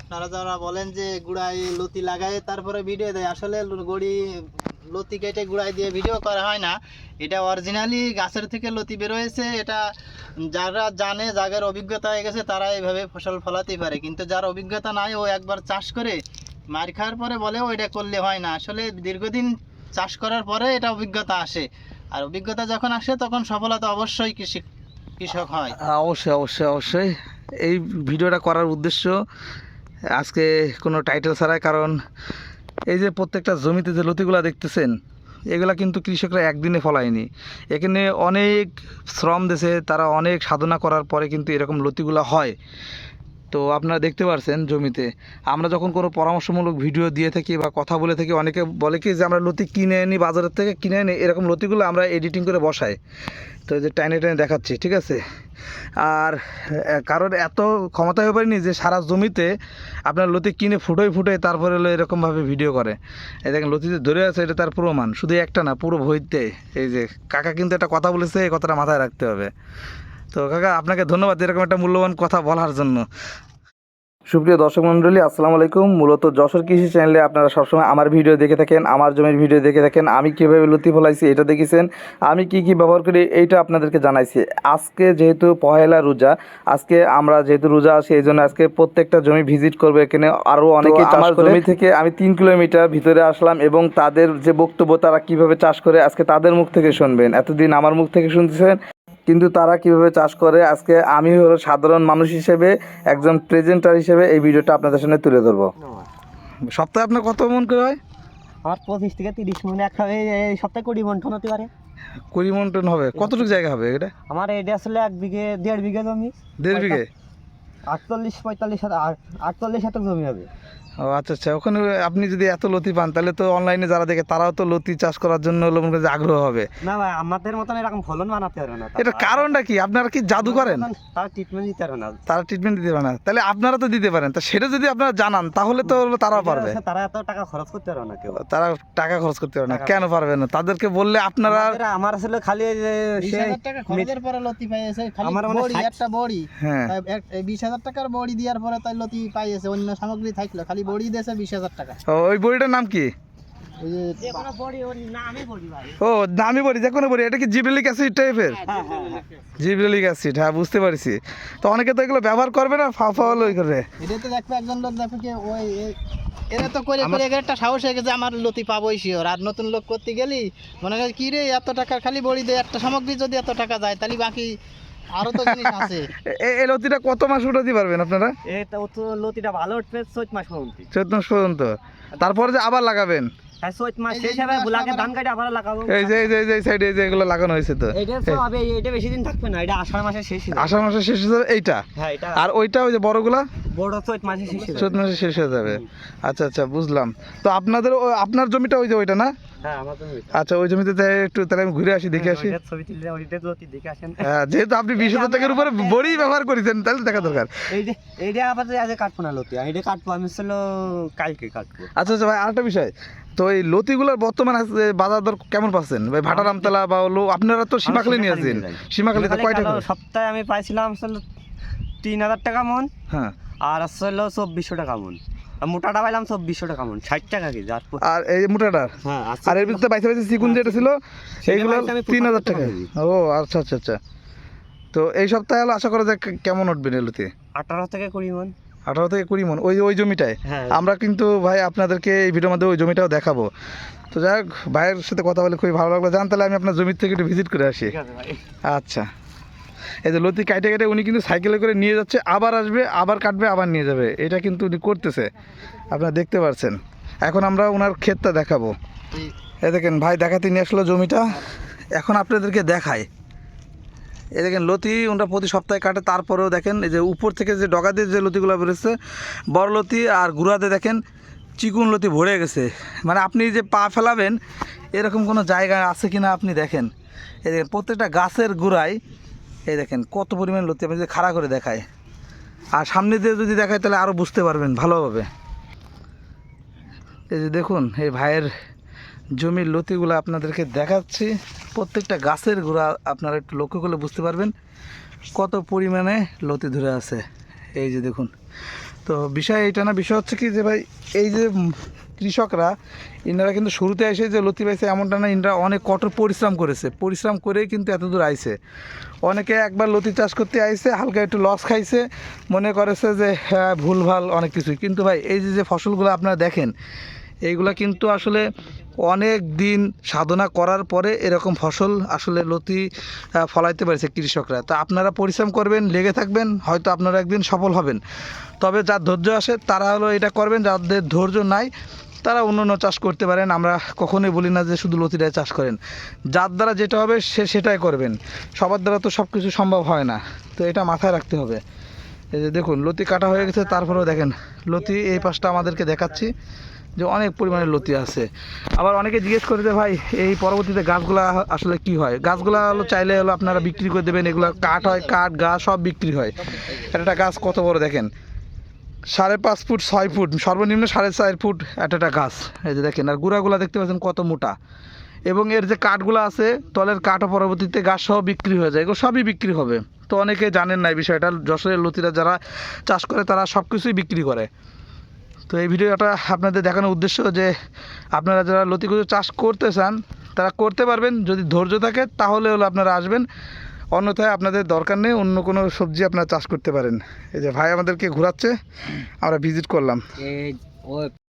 আপনারা যারা বলেন যে গুড়াই লতি লাগায়, তারপরে ভিডিও দেয়। আসলে গড়ি লতি কেটে গুড়াই দিয়ে ভিডিও করা হয় না। এটা অরিজিনালি গাছের থেকে লতি বেরোয়েছে। এটা যারা জানে, যাদের অভিজ্ঞতা হয়ে গেছে, তারা এইভাবে ফসল ফলাতেই পারে। কিন্তু যার অভিজ্ঞতা নাই, ও একবার চাষ করে মার খাওয়ার পরে বলে ও এটা করলে হয় না। আসলে দীর্ঘদিন চাষ করার পরে এটা অভিজ্ঞতা আসে। আর অভিজ্ঞতা যখন আসে, তখন সফলতা অবশ্যই কৃষি কৃষক হয়। অবশ্যই অবশ্যই অবশ্যই। এই ভিডিওটা করার উদ্দেশ্য আজকে কোনো টাইটেল ছাড়াই, কারণ এই যে প্রত্যেকটা জমিতে যে লতিগুলা দেখতেছেন, এগুলা কিন্তু কৃষকরা একদিনে ফলায়নি। এখানে অনেক শ্রম দেশে তারা অনেক সাধনা করার পরে কিন্তু এরকম লতিগুলা হয়। তো আপনারা দেখতে পারছেন জমিতে। আমরা যখন কোনো পরামর্শমূলক ভিডিও দিয়ে থাকি বা কথা বলে থাকি, অনেকে বলে কি যে আমরা লতি কিনে আনি, বাজারের থেকে কিনে আনি, এরকম লতিগুলো আমরা এডিটিং করে বসাই। তো এই যে টাইনে টাইনে দেখাচ্ছি, ঠিক আছে? আর কারোর এত ক্ষমতা হয়ে পারেনি যে সারা জমিতে আপনার লতি কিনে ফুটোয় ফুটোয় তারপরে হলো এরকমভাবে ভিডিও করে। এই দেখেন, লতিতে ধরে আছে, এটা তার প্রমাণ। শুধু একটা না, পুরো ভইতে এই যে, কাকা কিন্তু একটা কথা বলেছে, এই কথাটা মাথায় রাখতে হবে। তো কাকা আপনাকে ধন্যবাদ এরকম একটা মূল্যবান কথা বলার জন্য। সুপ্রিয় দর্শক মণ্ডলী আসসালামু আলাইকুম। মূলত যশোর কৃষি চ্যানেলে আপনারা সবসময় আমার ভিডিও দেখে থাকেন আমার জমির ভিডিও দেখে থাকেন। আমি কীভাবে লতি ফলাইছি এটা দেখেছেন। আমি কি কি ব্যবহার করি এইটা আপনাদেরকে জানাইছি। আজকে যেহেতু পহেলা রোজা আজকে আমরা যেহেতু রোজা আছি এই জন্য আজকে প্রত্যেকটা জমি ভিজিট করব এখানে। আরও অনেকে আমার জমি থেকে আমি তিন কিলোমিটার ভিতরে আসলাম এবং তাদের যে বক্তব্য তারা কীভাবে চাষ করে আজকে তাদের মুখ থেকে শুনবেন। এতদিন আমার মুখ থেকে শুনতেছেন। কিন্তু তারা কীভাবে চাষ করে আজকে আমি হলো সাধারণ মানুষ হিসেবে একজন প্রেজেন্টার হিসেবে এই ভিডিওটা আপনাদের সামনে তুলে ধরবো। সপ্তাহে আপনার কত মন করে হয়? আমার পঁচিশ থেকে তিরিশ মন এক এই সপ্তাহে কুড়ি মন টন হতে পারে। কুড়ি মন টন হবে। কতটুকু জায়গা হবে এটা? আমার এটা আসলে এক বিঘে দেড় বিঘে জমি। দেড় বিঘে? আটচল্লিশ পঁয়তাল্লিশ আটচল্লিশ শতক জমি হবে। ও আচ্ছা আচ্ছা ওখানে আপনি যদি এত লতি পান তাহলে তো অনলাইনে যারা দেখে তারাও তো লতি চাষ করার জন্য মনে করেন আগ্রহ হবে। না ভাই আমাদের মতন এরকম ফলন বানাতে পারবে না। এটা কারণটা কি? আপনারা কি জাদু করেন? তার ট্রিটমেন্ট দিতে পারবে না। তারা ট্রিটমেন্ট দিতে পারে না। তাহলে আপনারা তো দিতে পারেন। তা সেটা যদি আপনারা জানান তাহলে তো তারাও পারবে। তারা এত টাকা খরচ করতে পারবে না কেউ। তারা টাকা খরচ করতে পারে না। কেন পারবে না? তাদেরকে বললে আপনারা আমার আসলে খালি যে খরচের পরে লতি পাইয়েছে খালি আমার মনে বড়ি একটা বড়ি। হ্যাঁ। বিশ হাজার টাকার বড়ি দেওয়ার পরে তাই লতি পাইয়েছে অন্য সামগ্রী থাকল খালি বড়ি দিয়েছে বিশ হাজার টাকা। ওই বড়িটার নাম কি? ওই যে বড়ি ওর নামই বড়ি ভাই। ও দামি বড়ি যে কোনো বড়ি এটা কি জিবরেলিক অ্যাসিড টাইপের? হ্যাঁ হ্যাঁ হ্যাঁ জিবরেলিক অ্যাসিড হ্যাঁ বুঝতে পারছি। তো অনেকে তো এগুলো ব্যবহার করবে না ফা ফা ওই করে। এটাতে দেখবে একজন লোক দেখবে কি ওই এরা তো করে করে এর একটা সাহস হয়ে গেছে আমার লতি পাবোই শিওর আর নতুন লোক করতে গেলি মনে হয় কি রে এত টাকা খালি বড়ি দেয় একটা সামগ্রী যদি এত টাকা যায় তাহলে বাকি আরও তো জিনিস আছে। এই লতিটা কত মাস উঠাতে পারবেন আপনারা? এটা তো লতিটা ভালো উঠবে চৈত মাস পর্যন্ত। চৈত্র মাস পর্যন্ত। তারপরে যে আবার লাগাবেন? হ্যাঁ চৈত মাস এই যে শেষ হবে গাছটা বুলাকে আবার- ধান কাটে আবার লাগাবো। এই যে এই যে এই যে সাইডে এই যে এগুলো লাগানো হয়েছে তো। এটা তো হবে এটা বেশি দিন থাকবে না এটা আষাঢ় মাসে শেষ আষাঢ় মাসে শেষ হয়ে যাবে এইটা? হ্যাঁ আর ওইটা ওই যে বড়গুলা? বড় চৈত মাসে শেষ হবে। চৈত্র শেষ হয়ে যাবে। আচ্ছা আচ্ছা বুঝলাম। তো আপনাদের আপনার জমিটা ওই যে ওইটা না? আচ্ছা ওই জমিতে একটু তাহলে আমি ঘুরে আসি দেখে আসি। দেখে আসেন। হ্যাঁ যেহেতু আপনি বিশ হাজার টাকার উপরে বড়ি ব্যবহার করেছেন তাহলে দেখা দরকার। এইটা আবার আজ কাটবো না লতি এটা কাটবো আমি ছিল কালকে কাটবো। আচ্ছা আচ্ছা ভাই আরেকটা বিষয়। তো এই লতিগুলোর বর্তমান আছে বাজার দর কেমন পাচ্ছেন? ভাই ভাটা রামতলা বা হলো আপনারা তো সীমাখালি নিয়ে আসছেন সীমাখালিতে কয়টা করে সপ্তাহে আমি পাইছিলাম আসলে তিন হাজার টাকা মন হ্যাঁ। আর আসলে চব্বিশশো টাকা মন। মোটাটা পাইলাম চব্বিশশো টাকা মন ষাট টাকা কেজি আর এই মোটাটা? হ্যাঁ আর এর ভিতরে বাইশে বাইশে চিকুন যেটা ছিল সেটা এইগুলো তিন হাজার টাকা। ও আচ্ছা আচ্ছা আচ্ছা। তো এই সপ্তাহে হলো আশা করা যায় কেমন উঠবে এলুতে আঠারো থেকে কুড়ি মন। আঠারো থেকে কুড়ি মন ওই ওই জমিটায়? হ্যাঁ। আমরা কিন্তু ভাই আপনাদেরকে এই ভিডিওর মধ্যে ওই জমিটাও দেখাবো। তো যাই হোক ভাইয়ের সাথে কথা বলে খুবই ভালো লাগল। জান তাহলে আমি আপনার জমির থেকে একটু ভিজিট করে আসি। আচ্ছা। এই যে লতি কাটে কাটে উনি কিন্তু সাইকেলে করে নিয়ে যাচ্ছে, আবার আসবে, আবার কাটবে, আবার নিয়ে যাবে। এটা কিন্তু উনি করতেছে। আপনারা দেখতে পাচ্ছেন এখন আমরা ওনার ক্ষেতটা দেখাবো। এ দেখেন, ভাই দেখাতে নিয়ে আসলো জমিটা। এখন আপনাদেরকে দেখায় এই দেখেন, লতি ওনারা প্রতি সপ্তাহে কাটে। তারপরেও দেখেন, এই যে উপর থেকে যে ডগা দিয়ে যে লতিগুলো বেরোচ্ছে, বড় লতি আর গুড়াতে দেখেন, চিকুন লতি ভরে গেছে। মানে আপনি যে পা ফেলাবেন, এরকম কোনো জায়গা আছে কিনা আপনি দেখেন। এই দেখেন, প্রত্যেকটা গাছের গোড়ায় এই দেখেন, কত পরিমাণ লতি আপনি যদি খাড়া করে দেখায়। আর সামনে দিয়ে যদি দেখায়, তাহলে আরও বুঝতে পারবেন ভালোভাবে। এই যে দেখুন, এই ভাইয়ের জমির লতিগুলো আপনাদেরকে দেখাচ্ছি। প্রত্যেকটা গাছের গোড়া আপনারা একটু লক্ষ্য করলে বুঝতে পারবেন কত পরিমাণে লতি ধরে আছে। এই যে দেখুন, তো বিষয় এইটা না, বিষয় হচ্ছে কি যে ভাই, এই যে কৃষকরা, ইনারা কিন্তু শুরুতে এসে যে লতি পাইছে এমনটা না, ইনারা অনেক কঠোর পরিশ্রম করেছে। পরিশ্রম করেই কিন্তু এত দূর আইছে। অনেকে একবার লতি চাষ করতে আইছে, হালকা একটু লস খাইছে, মনে করেছে যে হ্যাঁ ভুলভাল অনেক কিছুই। কিন্তু ভাই, এই যে যে ফসলগুলো আপনারা দেখেন, এইগুলা কিন্তু আসলে অনেক দিন সাধনা করার পরে এরকম ফসল আসলে লতি ফলাইতে পারছে কৃষকরা। তো আপনারা পরিশ্রম করবেন, লেগে থাকবেন, হয়তো আপনারা একদিন সফল হবেন। তবে যার ধৈর্য আসে, তারা হলো এটা করবেন, যাদের ধৈর্য নাই তারা অন্য অন্য চাষ করতে পারেন। আমরা কখনোই বলি না যে শুধু লতিটাই চাষ করেন। যার দ্বারা যেটা হবে, সে সেটাই করবেন। সবার দ্বারা তো সব কিছু সম্ভব হয় না। তো এটা মাথায় রাখতে হবে। এই যে দেখুন, লতি কাটা হয়ে গেছে, তারপরেও দেখেন, লতি এই পাশটা আমাদেরকে দেখাচ্ছি যে অনেক পরিমাণে লতি আছে। আবার অনেকে জিজ্ঞেস করে যে, ভাই, এই পরবর্তীতে গাছগুলা আসলে কি হয়? গাছগুলা হলো চাইলে হলো আপনারা বিক্রি করে দেবেন, এগুলো কাঠ হয়, কাঠ, গাছ সব বিক্রি হয়। একটা গাছ কত বড় দেখেন? সাড়ে পাঁচ ফুট, ছয় ফুট, সর্বনিম্ন সাড়ে চার ফুট একটা একটা গাছ। এই যে দেখেন, আর গুঁড়াগুলা দেখতে পাচ্ছেন কত মোটা। এবং এর যে কাঠগুলো আছে, তলের কাঠও পরবর্তীতে গাছ সহ বিক্রি হয়ে যায়। এগুলো সবই বিক্রি হবে। তো অনেকে জানেন না এই বিষয়টা। যশোরের লতিরা যারা চাষ করে, তারা সব কিছুই বিক্রি করে। তো এই ভিডিওটা আপনাদের দেখানোর উদ্দেশ্য যে, আপনারা যারা লতিকুচু চাষ করতে চান, তারা করতে পারবেন। যদি ধৈর্য থাকে, তাহলে হলো আপনারা আসবেন। অন্যথায় আপনাদের দরকার নেই, অন্য কোনো সবজি আপনারা চাষ করতে পারেন। এই যে ভাই আমাদেরকে ঘোরাচ্ছে, আমরা ভিজিট করলাম।